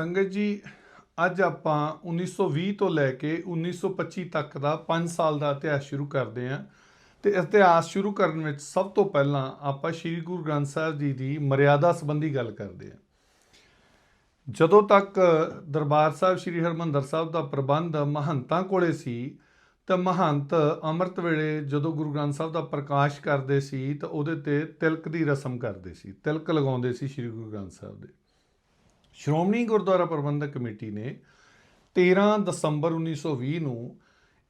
ਸੰਗਤ ਜੀ, ਅੱਜ ਆਪਾਂ 1920 ਤੋਂ ਲੈ ਕੇ 1925 ਤੱਕ ਦਾ 5 ਸਾਲ ਦਾ ਇਤਿਹਾਸ ਸ਼ੁਰੂ ਕਰਦੇ ਹਾਂ। ਤੇ ਇਤਿਹਾਸ ਸ਼ੁਰੂ ਕਰਨ ਵਿੱਚ ਸਭ ਤੋਂ ਪਹਿਲਾਂ ਆਪਾਂ ਸ੍ਰੀ ਗੁਰੂ ਗ੍ਰੰਥ ਸਾਹਿਬ ਜੀ ਦੀ ਮਰਿਆਦਾ ਸੰਬੰਧੀ ਗੱਲ ਕਰਦੇ ਹਾਂ। ਜਦੋਂ ਤੱਕ ਦਰਬਾਰ ਸਾਹਿਬ ਸ੍ਰੀ ਹਰਮੰਦਰ ਸਾਹਿਬ ਦਾ ਪ੍ਰਬੰਧ ਮਹੰਤਾਂ ਕੋਲੇ ਸੀ, ਤਾਂ ਮਹੰਤ ਅੰਮ੍ਰਿਤ ਵੇਲੇ ਜਦੋਂ ਗੁਰੂ ਗ੍ਰੰਥ ਸਾਹਿਬ ਦਾ ਪ੍ਰਕਾਸ਼ ਕਰਦੇ ਸੀ, ਤਾਂ ਉਹਦੇ ਤੇ ਤਿਲਕ ਦੀ ਰਸਮ ਕਰਦੇ ਸੀ, ਤਿਲਕ ਲਗਾਉਂਦੇ ਸੀ ਸ੍ਰੀ ਗੁਰੂ ਗ੍ਰੰਥ ਸਾਹਿਬ ਦੇ। ਸ਼੍ਰੋਮਣੀ ਗੁਰਦੁਆਰਾ ਪ੍ਰਬੰਧਕ ਕਮੇਟੀ ਨੇ 13 ਦਸੰਬਰ 1920 ਨੂੰ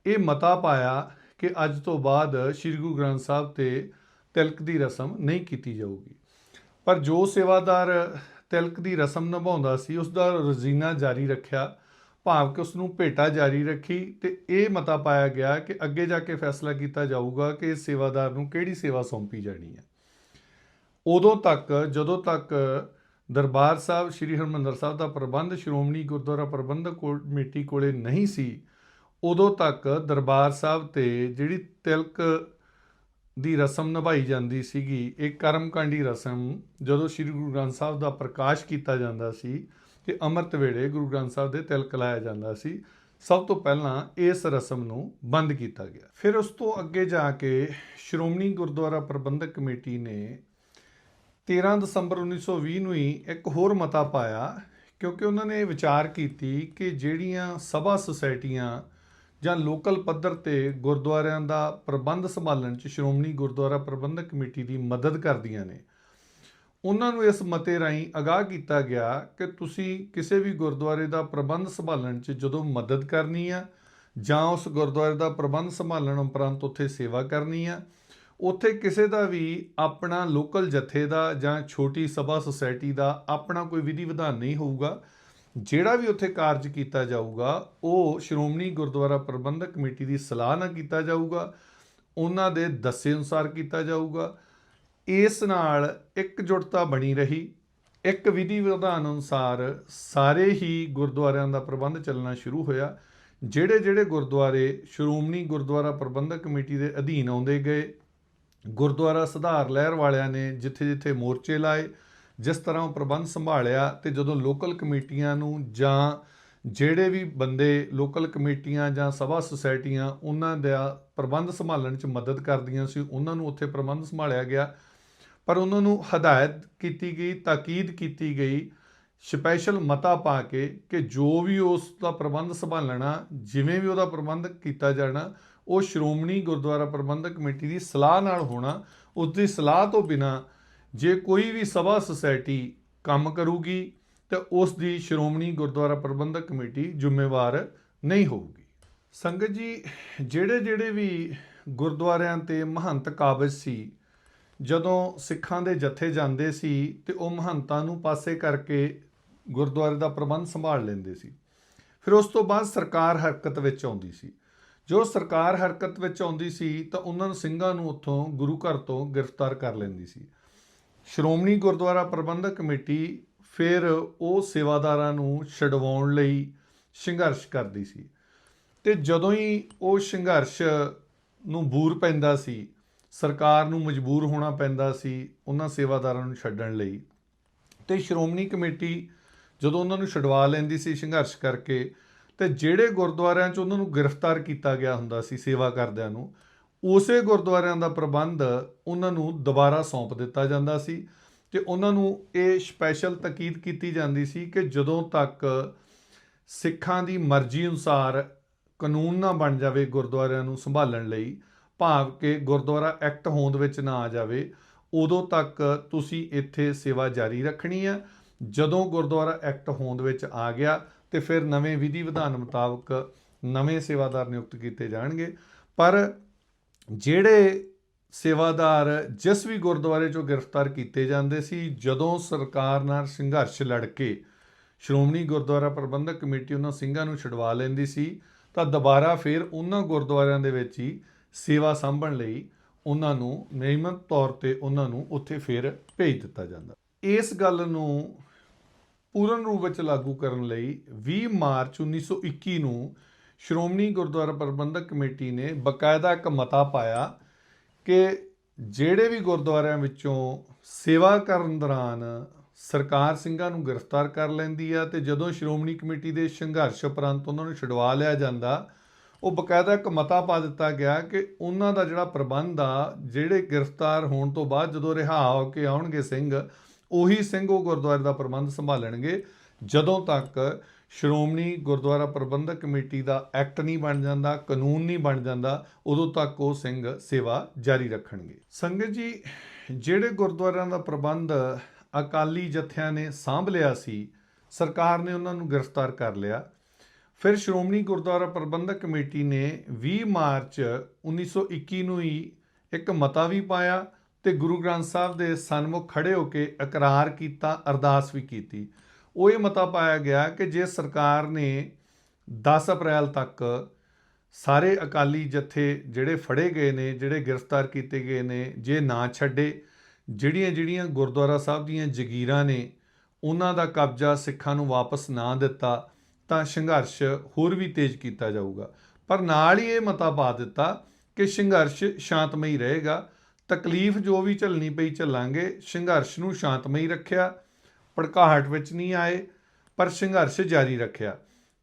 ਇਹ ਮਤਾ ਪਾਇਆ ਕਿ ਅੱਜ ਤੋਂ ਬਾਅਦ ਸ੍ਰੀ ਗੁਰੂ ਗ੍ਰੰਥ ਸਾਹਿਬ ਤੇ ਤਿਲਕ ਦੀ ਰਸਮ ਨਹੀਂ ਕੀਤੀ ਜਾਊਗੀ। ਪਰ ਜੋ ਸੇਵਾਦਾਰ ਤਿਲਕ ਦੀ ਰਸਮ ਨਿਭਾਉਂਦਾ ਸੀ, ਉਸ ਦਾ ਰੋਜ਼ੀਨਾ ਜਾਰੀ ਰੱਖਿਆ, ਭਾਵ ਕਿ ਉਸ ਨੂੰ ਭੇਟਾ ਜਾਰੀ ਰੱਖੀ ਤੇ ਇਹ ਮਤਾ ਪਾਇਆ ਗਿਆ ਕਿ ਅੱਗੇ ਜਾ ਕੇ ਫੈਸਲਾ ਕੀਤਾ ਜਾਊਗਾ ਕਿ ਸੇਵਾਦਾਰ ਨੂੰ ਕਿਹੜੀ ਸੇਵਾ ਸੌਂਪੀ ਜਾਣੀ ਹੈ। ਉਦੋਂ ਤੱਕ, ਜਦੋਂ ਤੱਕ ਦਰਬਾਰ ਸਾਹਿਬ ਸ੍ਰੀ ਹਰਮੰਦਰ ਸਾਹਿਬ ਦਾ ਪ੍ਰਬੰਧ ਸ਼੍ਰੋਮਣੀ ਗੁਰਦੁਆਰਾ ਪ੍ਰਬੰਧਕ ਕੋ- ਕਮੇਟੀ ਕੋਲੇ ਨਹੀਂ ਸੀ, ਉਦੋਂ ਤੱਕ ਦਰਬਾਰ ਸਾਹਿਬ ਤੇ ਜਿਹੜੀ ਤਿਲਕ ਦੀ ਰਸਮ ਨਿਭਾਈ ਜਾਂਦੀ ਸੀਗੀ, ਇਹ ਕਰਮਕਾਂਡੀ ਰਸਮ ਜਦੋਂ ਸ੍ਰੀ ਗੁਰੂ ਗ੍ਰੰਥ ਸਾਹਿਬ ਦਾ ਪ੍ਰਕਾਸ਼ ਕੀਤਾ ਜਾਂਦਾ ਸੀ ਕਿ ਅੰਮ੍ਰਿਤ ਵੇਲੇ ਗੁਰੂ ਗ੍ਰੰਥ ਸਾਹਿਬ ਦੇ ਤਿਲਕ ਲਾਇਆ ਜਾਂਦਾ ਸੀ, ਸਭ ਤੋਂ ਪਹਿਲਾਂ ਇਸ ਰਸਮ ਨੂੰ ਬੰਦ ਕੀਤਾ ਗਿਆ। ਫਿਰ ਉਸ ਤੋਂ ਅੱਗੇ ਜਾ ਕੇ ਸ਼੍ਰੋਮਣੀ ਗੁਰਦੁਆਰਾ ਪ੍ਰਬੰਧਕ ਕਮੇਟੀ ਨੇ 13 ਦਸੰਬਰ 1920 ਨੂੰ ਹੀ ਇੱਕ ਹੋਰ ਮਤਾ ਪਾਇਆ ਕਿਉਂਕਿ ਉਹਨਾਂ ਨੇ ਵਿਚਾਰ ਕੀਤੀ ਕਿ ਜਿਹੜੀਆਂ ਸਭਾ ਸੁਸਾਇਟੀਆਂ ਜਾਂ ਲੋਕਲ ਪੱਧਰ ਤੇ ਗੁਰਦੁਆਰਿਆਂ ਦਾ ਪ੍ਰਬੰਧ ਸੰਭਾਲਣ 'ਚ ਸ਼੍ਰੋਮਣੀ ਗੁਰਦੁਆਰਾ ਪ੍ਰਬੰਧਕ ਕਮੇਟੀ ਦੀ ਮਦਦ ਕਰਦੀਆਂ ਨੇ। ਉਹਨਾਂ ਨੂੰ ਇਸ ਮਤੇ ਰਾਹੀਂ ਅਗਾਹ ਕੀਤਾ ਗਿਆ ਕਿ ਤੁਸੀਂ ਕਿਸੇ ਵੀ ਗੁਰਦੁਆਰੇ ਦਾ ਪ੍ਰਬੰਧ ਸੰਭਾਲਣ 'ਚ ਜਦੋਂ ਮਦਦ ਕਰਨੀ ਆ ਜਾਂ ਉਸ ਗੁਰਦੁਆਰੇ ਦਾ ਪ੍ਰਬੰਧ ਸੰਭਾਲਣ ਉਪਰੰਤ ਉੱਥੇ ਸੇਵਾ ਕਰਨੀ ਆ ਉੱਥੇ ਕਿਸੇ ਦਾ ਵੀ ਆਪਣਾ ਲੋਕਲ ਜਥੇ ਦਾ ਜਾਂ ਛੋਟੀ ਸਭਾ ਸੁਸਾਇਟੀ ਦਾ ਆਪਣਾ ਕੋਈ ਵਿਧੀ ਵਿਧਾਨ ਨਹੀਂ ਹੋਊਗਾ। ਜਿਹੜਾ ਵੀ ਉੱਥੇ ਕਾਰਜ ਕੀਤਾ ਜਾਊਗਾ, ਉਹ ਸ਼੍ਰੋਮਣੀ ਗੁਰਦੁਆਰਾ ਪ੍ਰਬੰਧਕ ਕਮੇਟੀ ਦੀ ਸਲਾਹ ਨਾਲ ਕੀਤਾ ਜਾਊਗਾ। ਉਹਨਾਂ ਦੇ ਦੱਸੇ ਅਨੁਸਾਰ ਕੀਤਾ ਜਾਊਗਾ। ਇਸ ਨਾਲ ਇੱਕਜੁੱਟਤਾ ਬਣੀ ਰਹੀ। ਇੱਕ ਵਿਧੀ ਵਿਧਾਨ ਅਨੁਸਾਰ ਸਾਰੇ ਹੀ ਗੁਰਦੁਆਰਿਆਂ ਦਾ ਪ੍ਰਬੰਧ ਚੱਲਣਾ ਸ਼ੁਰੂ ਹੋਇਆ। ਜਿਹੜੇ ਜਿਹੜੇ ਗੁਰਦੁਆਰੇ ਸ਼੍ਰੋਮਣੀ ਗੁਰਦੁਆਰਾ ਪ੍ਰਬੰਧਕ ਕਮੇਟੀ ਦੇ ਅਧੀਨ ਆਉਂਦੇ ਗਏ ਗੁਰਦੁਆਰਾ ਸੁਧਾਰ ਲਹਿਰ ਵਾਲਿਆਂ ਨੇ ਜਿੱਥੇ ਜਿੱਥੇ ਮੋਰਚੇ ਲਾਏ, ਜਿਸ ਤਰ੍ਹਾਂ ਉਹ ਪ੍ਰਬੰਧ ਸੰਭਾਲਿਆ ਤੇ ਜਦੋਂ ਲੋਕਲ ਕਮੇਟੀਆਂ ਨੂੰ ਜਾਂ ਜਿਹੜੇ ਵੀ ਬੰਦੇ ਲੋਕਲ ਕਮੇਟੀਆਂ ਜਾਂ ਸਭਾ ਸੁਸਾਇਟੀਆਂ ਉਹਨਾਂ ਦਾ ਪ੍ਰਬੰਧ ਸੰਭਾਲਣ 'ਚ ਮਦਦ ਕਰਦੀਆਂ ਸੀ, ਉਹਨਾਂ ਨੂੰ ਉੱਥੇ ਪ੍ਰਬੰਧ ਸੰਭਾਲਿਆ ਗਿਆ। ਪਰ ਉਹਨਾਂ ਨੂੰ ਹਦਾਇਤ ਕੀਤੀ ਗਈ, ਤਾਕੀਦ ਕੀਤੀ ਗਈ, ਸਪੈਸ਼ਲ ਮਤਾ ਪਾ ਕੇ ਕਿ ਜੋ ਵੀ ਉਸ ਦਾ ਪ੍ਰਬੰਧ ਸੰਭਾਲਣਾ, ਜਿਵੇਂ ਵੀ ਉਹਦਾ ਪ੍ਰਬੰਧ ਕੀਤਾ ਜਾਣਾ ਉਹ ਸ਼੍ਰੋਮਣੀ ਗੁਰਦੁਆਰਾ ਪ੍ਰਬੰਧਕ ਕਮੇਟੀ ਦੀ ਸਲਾਹ ਨਾਲ ਹੋਣਾ, ਉਸ ਦੀ ਸਲਾਹ ਤੋਂ ਬਿਨਾ ਜੇ ਕੋਈ ਵੀ ਸਭਾ ਸੁਸਾਇਟੀ ਕੰਮ ਕਰੂਗੀ, ਤਾਂ ਉਸ ਦੀ ਸ਼੍ਰੋਮਣੀ ਗੁਰਦੁਆਰਾ ਪ੍ਰਬੰਧਕ ਕਮੇਟੀ ਜ਼ਿੰਮੇਵਾਰ ਨਹੀਂ ਹੋਊਗੀ। ਸੰਗਤ ਜੀ ਜਿਹੜੇ ਜਿਹੜੇ ਵੀ ਗੁਰਦੁਆਰਿਆਂ ਤੇ ਮਹੰਤ ਕਾਬਜ਼ ਸੀ, ਜਦੋਂ ਸਿੱਖਾਂ ਦੇ ਜਥੇ ਜਾਂਦੇ ਸੀ, ਤੇ ਉਹ ਮਹੰਤਾਂ ਨੂੰ ਪਾਸੇ ਕਰਕੇ ਗੁਰਦੁਆਰੇ ਦਾ ਪ੍ਰਬੰਧ ਸੰਭਾਲ ਲੈਂਦੇ ਸੀ। ਫਿਰ ਉਸ ਤੋਂ ਬਾਅਦ ਸਰਕਾਰ ਹਰਕਤ ਵਿੱਚ ਆਉਂਦੀ ਸੀ। ਜੋ ਸਰਕਾਰ ਹਰਕਤ ਵਿੱਚ ਆਉਂਦੀ ਸੀ ਤਾਂ ਉਹਨਾਂ ਸਿੰਘਾਂ ਨੂੰ ਉੱਥੋਂ ਗੁਰੂ ਘਰ ਤੋਂ ਗ੍ਰਿਫਤਾਰ ਕਰ ਲੈਂਦੀ ਸੀ। ਸ਼੍ਰੋਮਣੀ ਗੁਰਦੁਆਰਾ ਪ੍ਰਬੰਧਕ ਕਮੇਟੀ ਫਿਰ ਉਹ ਸੇਵਾਦਾਰਾਂ ਨੂੰ ਛਡਵਾਉਣ ਲਈ ਸੰਘਰਸ਼ ਕਰਦੀ ਸੀ ਤੇ ਜਦੋਂ ਹੀ ਉਹ ਸੰਘਰਸ਼ ਨੂੰ ਬੂਰ ਪੈਂਦਾ ਸੀ, ਸਰਕਾਰ ਨੂੰ ਮਜਬੂਰ ਹੋਣਾ ਪੈਂਦਾ ਸੀ ਉਹਨਾਂ ਸੇਵਾਦਾਰਾਂ ਨੂੰ ਛੱਡਣ ਲਈ। ਤੇ ਸ਼੍ਰੋਮਣੀ ਕਮੇਟੀ ਜਦੋਂ ਉਹਨਾਂ ਨੂੰ ਛਡਵਾ ਲੈਂਦੀ ਸੀ ਸੰਘਰਸ਼ ਕਰਕੇ ਤੇ ਜਿਹੜੇ ਗੁਰਦੁਆਰਿਆਂ 'ਚ ਉਹਨਾਂ ਨੂੰ ਗ੍ਰਿਫਤਾਰ ਕੀਤਾ ਗਿਆ ਹੁੰਦਾ ਸੀ ਸੇਵਾ ਕਰਦਿਆਂ ਨੂੰ, ਉਸੇ ਗੁਰਦੁਆਰਿਆਂ ਦਾ ਪ੍ਰਬੰਧ ਉਹਨਾਂ ਨੂੰ ਦੁਬਾਰਾ ਸੌਂਪ ਦਿੱਤਾ ਜਾਂਦਾ ਸੀ ਤੇ ਉਹਨਾਂ ਨੂੰ ਇਹ ਸਪੈਸ਼ਲ ਤਾਕੀਦ ਕੀਤੀ ਜਾਂਦੀ ਸੀ ਕਿ ਜਦੋਂ ਤੱਕ ਸਿੱਖਾਂ ਦੀ ਮਰਜ਼ੀ ਅਨੁਸਾਰ ਕਾਨੂੰਨ ਨਾ ਬਣ ਜਾਵੇ ਗੁਰਦੁਆਰਿਆਂ ਨੂੰ ਸੰਭਾਲਣ ਲਈ, ਭਾਵ ਕਿ ਗੁਰਦੁਆਰਾ ਐਕਟ ਹੋਂਦ ਵਿੱਚ ਨਾ ਆ ਜਾਵੇ, ਉਦੋਂ ਤੱਕ ਤੁਸੀਂ ਇੱਥੇ ਸੇਵਾ ਜਾਰੀ ਰੱਖਣੀ ਹੈ। ਜਦੋਂ ਗੁਰਦੁਆਰਾ ਐਕਟ ਹੋਂਦ ਵਿੱਚ ਆ ਗਿਆ ਤੇ ਫਿਰ ਨਵੇਂ ਵਿਧੀ ਵਿਧਾਨ ਮੁਤਾਬਕ ਨਵੇਂ ਸੇਵਾਦਾਰ ਨਿਯੁਕਤ ਕੀਤੇ ਜਾਣਗੇ। ਪਰ ਜਿਹੜੇ ਸੇਵਾਦਾਰ ਜਿਸ ਵੀ ਗੁਰਦੁਆਰੇ ਚੋਂ ਗ੍ਰਿਫਤਾਰ ਕੀਤੇ ਜਾਂਦੇ ਸੀ, ਜਦੋਂ ਸਰਕਾਰ ਨਾਲ ਸੰਘਰਸ਼ ਲੜ ਕੇ ਸ਼੍ਰੋਮਣੀ ਗੁਰਦੁਆਰਾ ਪ੍ਰਬੰਧਕ ਕਮੇਟੀ ਉਹਨਾਂ ਸਿੰਘਾਂ ਨੂੰ ਛਡਵਾ ਲੈਂਦੀ ਸੀ, ਤਾਂ ਦੁਬਾਰਾ ਫਿਰ ਉਹਨਾਂ ਗੁਰਦੁਆਰਿਆਂ ਦੇ ਵਿੱਚ ਹੀ ਸੇਵਾ ਸੰਭਣ ਲਈ ਉਹਨਾਂ ਨੂੰ ਨਿਯਮਤ ਤੌਰ ਤੇ ਉਹਨਾਂ ਨੂੰ ਉੱਥੇ ਫਿਰ ਭੇਜ ਦਿੱਤਾ ਜਾਂਦਾ। ਇਸ ਗੱਲ ਨੂੰ ਪੂਰਨ ਰੂਪ ਵਿੱਚ ਲਾਗੂ ਕਰਨ ਲਈ 20 ਮਾਰਚ 1921 ਨੂੰ ਸ਼੍ਰੋਮਣੀ ਗੁਰਦੁਆਰਾ ਪ੍ਰਬੰਧਕ ਕਮੇਟੀ ਨੇ ਬਕਾਇਦਾ ਇੱਕ ਮਤਾ ਪਾਇਆ ਕਿ ਜਿਹੜੇ ਵੀ ਗੁਰਦੁਆਰਿਆਂ ਵਿੱਚੋਂ ਸੇਵਾ ਕਰਨ ਦੌਰਾਨ ਸਰਕਾਰ ਸਿੰਘਾਂ ਨੂੰ ਗ੍ਰਿਫਤਾਰ ਕਰ ਲੈਂਦੀ ਆ ਤੇ ਜਦੋਂ ਸ਼੍ਰੋਮਣੀ ਕਮੇਟੀ ਦੇ ਸੰਘਰਸ਼ ਉਪਰੰਤ ਉਹਨਾਂ ਨੂੰ ਛੁਡਵਾ ਲਿਆ ਜਾਂਦਾ, ਉਹ ਬਕਾਇਦਾ ਇੱਕ ਮਤਾ ਪਾ ਦਿੱਤਾ ਗਿਆ ਕਿ ਉਹਨਾਂ ਦਾ ਜਿਹੜਾ ਪ੍ਰਬੰਧ ਆ, ਜਿਹੜੇ ਗ੍ਰਿਫਤਾਰ ਹੋਣ ਤੋਂ ਬਾਅਦ ਜਦੋਂ ਰਿਹਾ ਹੋ ਕੇ ਆਉਣਗੇ ਸਿੰਘ ਉਹੀ ਸਿੰਘ ਉਹ ਗੁਰਦੁਆਰੇ ਦਾ ਪ੍ਰਬੰਧ ਸੰਭਾਲਣਗੇ। ਜਦੋਂ ਤੱਕ ਸ਼੍ਰੋਮਣੀ ਗੁਰਦੁਆਰਾ ਪ੍ਰਬੰਧਕ ਕਮੇਟੀ ਦਾ ਐਕਟ ਨਹੀਂ ਬਣ ਜਾਂਦਾ, ਕਾਨੂੰਨ ਨਹੀਂ ਬਣ ਜਾਂਦਾ, ਉਦੋਂ ਤੱਕ ਉਹ ਸਿੰਘ ਸੇਵਾ ਜਾਰੀ ਰੱਖਣਗੇ। ਸੰਗਤ ਜੀ, ਜਿਹੜੇ ਗੁਰਦੁਆਰਿਆਂ ਦਾ ਪ੍ਰਬੰਧ ਅਕਾਲੀ ਜਥਿਆਂ ਨੇ ਸਾਂਭ ਲਿਆ ਸੀ, ਸਰਕਾਰ ਨੇ ਉਹਨਾਂ ਨੂੰ ਗ੍ਰਿਫਤਾਰ ਕਰ ਲਿਆ। ਫਿਰ ਸ਼੍ਰੋਮਣੀ ਗੁਰਦੁਆਰਾ ਪ੍ਰਬੰਧਕ ਕਮੇਟੀ ਨੇ 20 ਮਾਰਚ 1921 ਨੂੰ ਹੀ ਇੱਕ ਮਤਾ ਵੀ ਪਾਇਆ। ਤੇ ਗੁਰੂ ਗ੍ਰੰਥ ਸਾਹਿਬ ਦੇ ਸਨਮੁਖ ਖੜੇ ਹੋ ਕੇ ਇਕਰਾਰ ਕੀਤਾ, ਅਰਦਾਸ ਵੀ ਕੀਤੀ। ਉਹ ਇਹ ਮਤਾ ਪਾਇਆ ਗਿਆ ਕਿ ਜੇ ਸਰਕਾਰ ਨੇ 10 ਅਪ੍ਰੈਲ ਤੱਕ ਸਾਰੇ ਅਕਾਲੀ ਜਥੇ ਜਿਹੜੇ ਫੜੇ ਗਏ ਨੇ, ਜਿਹੜੇ ਗ੍ਰਿਫਤਾਰ ਕੀਤੇ ਗਏ ਨੇ, ਜੇ ਨਾ ਛੱਡੇ, ਜਿਹੜੀਆਂ ਜਿਹੜੀਆਂ ਗੁਰਦੁਆਰਾ ਸਾਹਿਬ ਦੀਆਂ ਜਗੀਰਾਂ ਨੇ, ਉਹਨਾਂ ਦਾ ਕਬਜ਼ਾ ਸਿੱਖਾਂ ਨੂੰ ਵਾਪਸ ਨਾ ਦਿੱਤਾ, ਤਾਂ ਸੰਘਰਸ਼ ਹੋਰ ਵੀ ਤੇਜ਼ ਕੀਤਾ ਜਾਊਗਾ। ਪਰ ਨਾਲ ਹੀ ਇਹ ਮਤਾ ਪਾ ਦਿੱਤਾ ਕਿ ਸੰਘਰਸ਼ ਸ਼ਾਂਤਮਈ ਰਹੇਗਾ। ਤਕਲੀਫ ਜੋ ਵੀ ਝੱਲਣੀ ਪਈ ਝੱਲਾਂਗੇ, ਸੰਘਰਸ਼ ਨੂੰ ਸ਼ਾਂਤਮਈ ਰੱਖਿਆ, ਭੜਕਾਹਟ ਵਿੱਚ ਨਹੀਂ ਆਏ, ਪਰ ਸੰਘਰਸ਼ ਜਾਰੀ ਰੱਖਿਆ।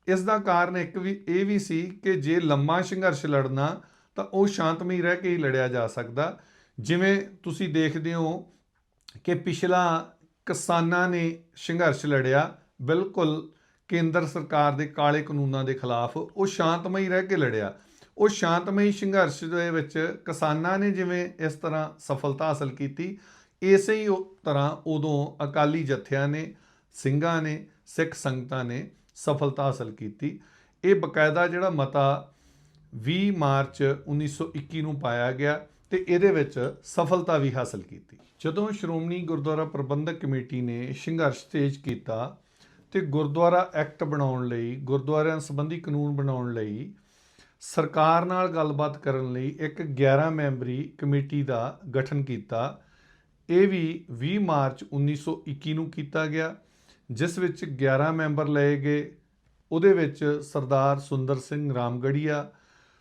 ਇਸ ਦਾ ਕਾਰਨ ਇੱਕ ਵੀ, ਇਹ ਵੀ ਸੀ ਕਿ ਜੇ ਲੰਮਾ ਸੰਘਰਸ਼ ਲੜਨਾ, ਤਾਂ ਉਹ ਸ਼ਾਂਤਮਈ ਰਹਿ ਕੇ ਹੀ ਲੜਿਆ ਜਾ ਸਕਦਾ। ਜਿਵੇਂ ਤੁਸੀਂ ਦੇਖਦੇ ਹੋ ਕਿ ਪਿਛਲਾ ਕਿਸਾਨਾਂ ਨੇ ਸੰਘਰਸ਼ ਲੜਿਆ, ਬਿਲਕੁਲ ਕੇਂਦਰ ਸਰਕਾਰ ਦੇ ਕਾਲੇ ਕਾਨੂੰਨਾਂ ਦੇ ਖਿਲਾਫ, ਉਹ ਸ਼ਾਂਤਮਈ ਰਹਿ ਕੇ ਲੜਿਆ। ਉਹ ਸ਼ਾਂਤਮਈ ਸੰਘਰਸ਼ ਦੇ ਵਿੱਚ ਕਿਸਾਨਾਂ ਨੇ ਜਿਵੇਂ ਇਸ ਤਰ੍ਹਾਂ ਸਫਲਤਾ ਹਾਸਲ ਕੀਤੀ, ਇਸੇ ਹੀ ਉਹ ਤਰ੍ਹਾਂ ਉਦੋਂ ਅਕਾਲੀ ਜਥਿਆਂ ਨੇ, ਸਿੰਘਾਂ ਨੇ, ਸਿੱਖ ਸੰਗਤਾਂ ਨੇ ਸਫਲਤਾ ਹਾਸਲ ਕੀਤੀ। ਇਹ ਬਕਾਇਦਾ ਜਿਹੜਾ ਮਤਾ 20 ਮਾਰਚ 1921 ਨੂੰ ਪਾਇਆ ਗਿਆ ਤੇ ਇਹਦੇ ਵਿੱਚ ਸਫਲਤਾ ਵੀ ਹਾਸਲ ਕੀਤੀ। ਜਦੋਂ ਸ਼੍ਰੋਮਣੀ ਗੁਰਦੁਆਰਾ ਪ੍ਰਬੰਧਕ ਕਮੇਟੀ ਨੇ ਸੰਘਰਸ਼ ਤੇਜ਼ ਕੀਤਾ ਤੇ ਗੁਰਦੁਆਰਾ ਐਕਟ ਬਣਾਉਣ ਲਈ, ਗੁਰਦੁਆਰਿਆਂ ਸੰਬੰਧੀ ਕਾਨੂੰਨ ਬਣਾਉਣ ਲਈ ਸਰਕਾਰ ਨਾਲ ਗੱਲਬਾਤ ਕਰਨ ਲਈ ਇੱਕ 11 ਮੈਂਬਰੀ ਕਮੇਟੀ ਦਾ ਗਠਨ ਕੀਤਾ। ਇਹ ਵੀ 20 ਮਾਰਚ 1921 ਨੂੰ ਕੀਤਾ ਗਿਆ, ਜਿਸ ਵਿੱਚ 11 ਮੈਂਬਰ ਲਏ ਗਏ। ਉਹਦੇ ਵਿੱਚ ਸਰਦਾਰ ਸੁੰਦਰ ਸਿੰਘ ਰਾਮਗੜੀਆ,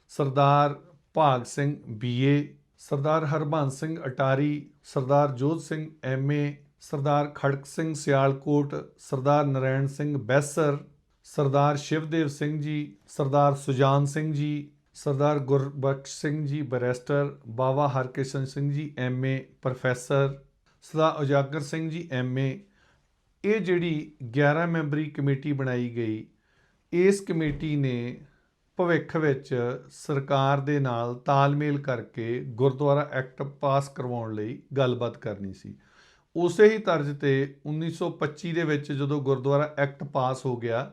ਸਰਦਾਰ ਭਾਗ ਸਿੰਘ ਬੀਏ ਸਰਦਾਰ ਹਰਬੰਸ ਸਿੰਘ ਅਟਾਰੀ, ਸਰਦਾਰ ਜੋਧ ਸਿੰਘ ਐਮਏ ਸਰਦਾਰ ਖੜਕ ਸਿੰਘ ਸਿਆਲਕੋਟ, ਸਰਦਾਰ ਨਰੈਣ ਸਿੰਘ ਬੈਸਰ ਸਰਦਾਰ ਸ਼ਿਵਦੇਵ ਸਿੰਘ ਜੀ, ਸਰਦਾਰ ਸੁਜਾਨ ਸਿੰਘ ਜੀ, ਸਰਦਾਰ ਗੁਰਬਖਸ਼ ਸਿੰਘ ਜੀ, ਬੈਰਿਸਟਰ, ਬਾਵਾ ਹਰਕਿਸ਼ਨ ਸਿੰਘ ਜੀ ਐਮਏ ਪ੍ਰੋਫੈਸਰ, ਸਰਦਾਰ ਉਜਾਗਰ ਸਿੰਘ ਜੀ ਐਮਏ ਇਹ ਜਿਹੜੀ 11 ਮੈਂਬਰੀ ਕਮੇਟੀ ਬਣਾਈ ਗਈ, ਇਸ ਕਮੇਟੀ ਨੇ ਭਵਿੱਖ ਵਿੱਚ ਸਰਕਾਰ ਦੇ ਨਾਲ ਤਾਲਮੇਲ ਕਰਕੇ ਗੁਰਦੁਆਰਾ ਐਕਟ ਪਾਸ ਕਰਵਾਉਣ ਲਈ ਗੱਲਬਾਤ ਕਰਨੀ ਸੀ। ਉਸੇ ਹੀ ਤਰਜ਼ ਤੇ 1925 ਦੇ ਵਿੱਚ ਜਦੋਂ ਗੁਰਦੁਆਰਾ ਐਕਟ ਪਾਸ ਹੋ ਗਿਆ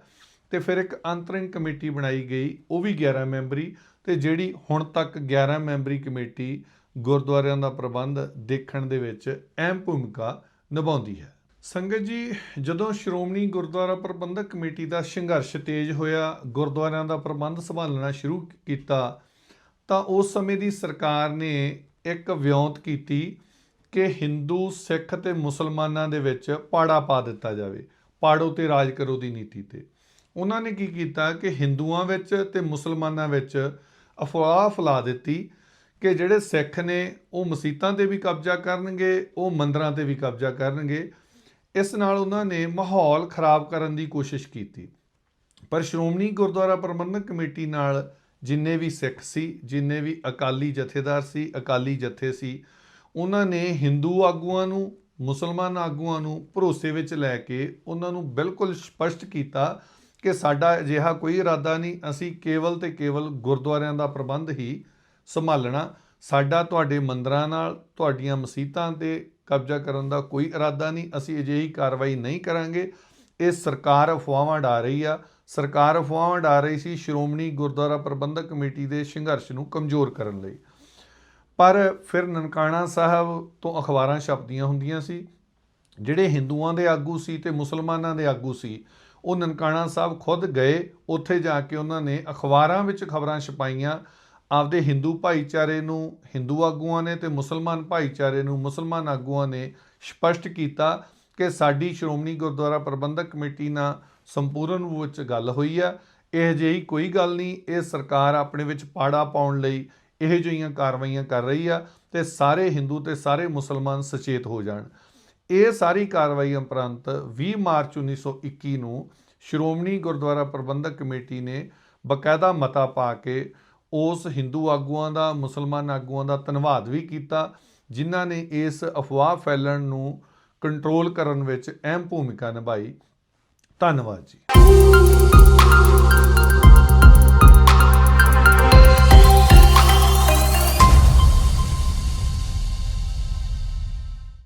ਤੇ ਫਿਰ ਇੱਕ ਅੰਤਰਿਮ ਕਮੇਟੀ ਬਣਾਈ ਗਈ, ਉਹ ਵੀ 11 ਮੈਂਬਰੀ ਤੇ ਜਿਹੜੀ ਹੁਣ ਤੱਕ 11 ਮੈਂਬਰੀ ਕਮੇਟੀ ਗੁਰਦੁਆਰਿਆਂ ਦਾ ਪ੍ਰਬੰਧ ਦੇਖਣ ਦੇ ਵਿੱਚ ਅਹਿਮ ਭੂਮਿਕਾ ਨਿਭਾਉਂਦੀ ਹੈ। ਸੰਗਤ ਜੀ, ਜਦੋਂ ਸ਼੍ਰੋਮਣੀ ਗੁਰਦੁਆਰਾ ਪ੍ਰਬੰਧਕ ਕਮੇਟੀ ਦਾ ਸੰਘਰਸ਼ ਤੇਜ਼ ਹੋਇਆ, ਗੁਰਦੁਆਰਿਆਂ ਦਾ ਪ੍ਰਬੰਧ ਸੰਭਾਲਣਾ ਸ਼ੁਰੂ ਕੀਤਾ, ਤਾਂ ਉਸ ਸਮੇਂ ਦੀ ਸਰਕਾਰ ਨੇ ਇੱਕ ਵਿਉਂਤ ਕੀਤੀ ਕਿ ਹਿੰਦੂ, ਸਿੱਖ ਤੇ ਮੁਸਲਮਾਨਾਂ ਦੇ ਵਿੱਚ ਪਾੜਾ ਪਾ ਦਿੱਤਾ ਜਾਵੇ, ਪਾੜੋ ਤੇ ਰਾਜ ਕਰੋ ਦੀ ਨੀਤੀ ਤੇ। ਉਹਨਾਂ ਨੇ ਕੀ ਕੀਤਾ ਕਿ ਹਿੰਦੂਆਂ ਵਿੱਚ ਤੇ ਮੁਸਲਮਾਨਾਂ ਵਿੱਚ ਅਫਵਾਹ ਫੈਲਾ ਦਿੱਤੀ ਕਿ ਜਿਹੜੇ ਸਿੱਖ ਨੇ ਉਹ ਮਸੀਤਾਂ ਤੇ ਵੀ ਕਬਜ਼ਾ ਕਰਨਗੇ, ਉਹ ਮੰਦਰਾਂ ਤੇ ਵੀ ਕਬਜ਼ਾ ਕਰਨਗੇ। ਇਸ ਨਾਲ ਉਹਨਾਂ ਨੇ ਮਾਹੌਲ ਖਰਾਬ ਕਰਨ ਦੀ ਕੋਸ਼ਿਸ਼ ਕੀਤੀ। ਪਰ ਸ਼੍ਰੋਮਣੀ ਗੁਰਦੁਆਰਾ ਪ੍ਰਬੰਧਕ ਕਮੇਟੀ ਨਾਲ ਜਿੰਨੇ ਵੀ ਸਿੱਖ ਸੀ, ਜਿੰਨੇ ਵੀ ਅਕਾਲੀ ਜਥੇਦਾਰ ਸੀ, ਅਕਾਲੀ ਜਥੇ ਸੀ, ਉਹਨਾਂ ਨੇ ਹਿੰਦੂ ਆਗੂਆਂ ਨੂੰ, ਮੁਸਲਮਾਨ ਆਗੂਆਂ ਨੂੰ ਭਰੋਸੇ ਵਿੱਚ ਲੈ ਕੇ ਉਹਨਾਂ ਨੂੰ ਬਿਲਕੁਲ ਸਪਸ਼ਟ ਕੀਤਾ ਕਿ ਸਾਡਾ ਅਜਿਹਾ ਕੋਈ ਇਰਾਦਾ ਨਹੀਂ, ਅਸੀਂ ਕੇਵਲ ਤੇ ਕੇਵਲ ਗੁਰਦੁਆਰਿਆਂ ਦਾ ਪ੍ਰਬੰਧ ਹੀ ਸੰਭਾਲਣਾ, ਸਾਡਾ ਤੁਹਾਡੇ ਮੰਦਰਾਂ ਨਾਲ, ਤੁਹਾਡੀਆਂ ਮਸੀਤਾਂ ਤੇ ਕਬਜ਼ਾ ਕਰਨ ਦਾ ਕੋਈ ਇਰਾਦਾ ਨਹੀਂ, ਅਸੀਂ ਅਜਿਹੀ ਕਾਰਵਾਈ ਨਹੀਂ ਕਰਾਂਗੇ। ਇਹ ਸਰਕਾਰ ਅਫਵਾਹਾਂ ਡਾ ਰਹੀ ਆ। ਸਰਕਾਰ ਅਫਵਾਹਾਂ ਡਾ ਰਹੀ ਸੀ ਸ਼੍ਰੋਮਣੀ ਗੁਰਦੁਆਰਾ ਪ੍ਰਬੰਧਕ ਕਮੇਟੀ ਦੇ ਸੰਘਰਸ਼ ਨੂੰ ਕਮਜ਼ੋਰ ਕਰਨ ਲਈ। ਪਰ ਫਿਰ ਨਨਕਾਣਾ ਸਾਹਿਬ ਤੋਂ ਅਖਬਾਰਾਂ ਛਪਦੀਆਂ ਹੁੰਦੀਆਂ ਸੀ, ਜਿਹੜੇ ਹਿੰਦੂਆਂ ਦੇ ਆਗੂ ਸੀ ਤੇ ਮੁਸਲਮਾਨਾਂ ਦੇ ਆਗੂ ਸੀ ਉਹ ਨਨਕਾਣਾ ਸਾਹਿਬ ਖੁਦ ਗਏ, ਉੱਥੇ ਜਾ ਕੇ ਉਹਨਾਂ ਨੇ ਅਖਬਾਰਾਂ ਵਿੱਚ ਖਬਰਾਂ ਛਪਾਈਆਂ। ਆਪਦੇ ਹਿੰਦੂ ਭਾਈਚਾਰੇ ਨੂੰ, ਹਿੰਦੂ ਆਗੂਆਂ ਨੇ ਤੇ ਮੁਸਲਮਾਨ ਭਾਈਚਾਰੇ ਨੂੰ, ਮੁਸਲਮਾਨ ਆਗੂਆਂ ਨੇ ਸਪਸ਼ਟ ਕੀਤਾ ਕਿ ਸਾਡੀ ਸ਼੍ਰੋਮਣੀ ਗੁਰਦੁਆਰਾ ਪ੍ਰਬੰਧਕ ਕਮੇਟੀ ਨਾਲ ਸੰਪੂਰਨ ਰੂਪ ਵਿੱਚ ਗੱਲ ਹੋਈ ਆ। ਇਹ ਜਿਹੀ ਕੋਈ ਗੱਲ ਨਹੀਂ, ਇਹ ਸਰਕਾਰ ਆਪਣੇ ਵਿੱਚ ਪਾੜਾ ਪਾਉਣ ਲਈ ਇਹੋ ਜਿਹੀਆਂ ਕਾਰਵਾਈਆਂ ਕਰ ਰਹੀ ਆ ਤੇ ਸਾਰੇ ਹਿੰਦੂ ਤੇ ਸਾਰੇ ਮੁਸਲਮਾਨ ਸੁਚੇਤ ਹੋ ਜਾਣ। ਇਹ ਸਾਰੀ ਕਾਰਵਾਈ ਉਪਰੰਤ 20 ਮਾਰਚ 1921 ਨੂੰ ਸ਼੍ਰੋਮਣੀ ਗੁਰਦੁਆਰਾ ਪ੍ਰਬੰਧਕ ਕਮੇਟੀ ਨੇ ਬਕਾਇਦਾ ਮਤਾ ਪਾ ਕੇ ਉਸ ਹਿੰਦੂ ਆਗੂਆਂ ਦਾ, ਮੁਸਲਮਾਨ ਆਗੂਆਂ ਦਾ ਧੰਨਵਾਦ ਵੀ ਕੀਤਾ, ਜਿਨ੍ਹਾਂ ਨੇ ਇਸ ਅਫਵਾਹ ਫੈਲਣ ਨੂੰ ਕੰਟਰੋਲ ਕਰਨ ਵਿੱਚ ਅਹਿਮ ਭੂਮਿਕਾ ਨਿਭਾਈ। ਧੰਨਵਾਦ ਜੀ।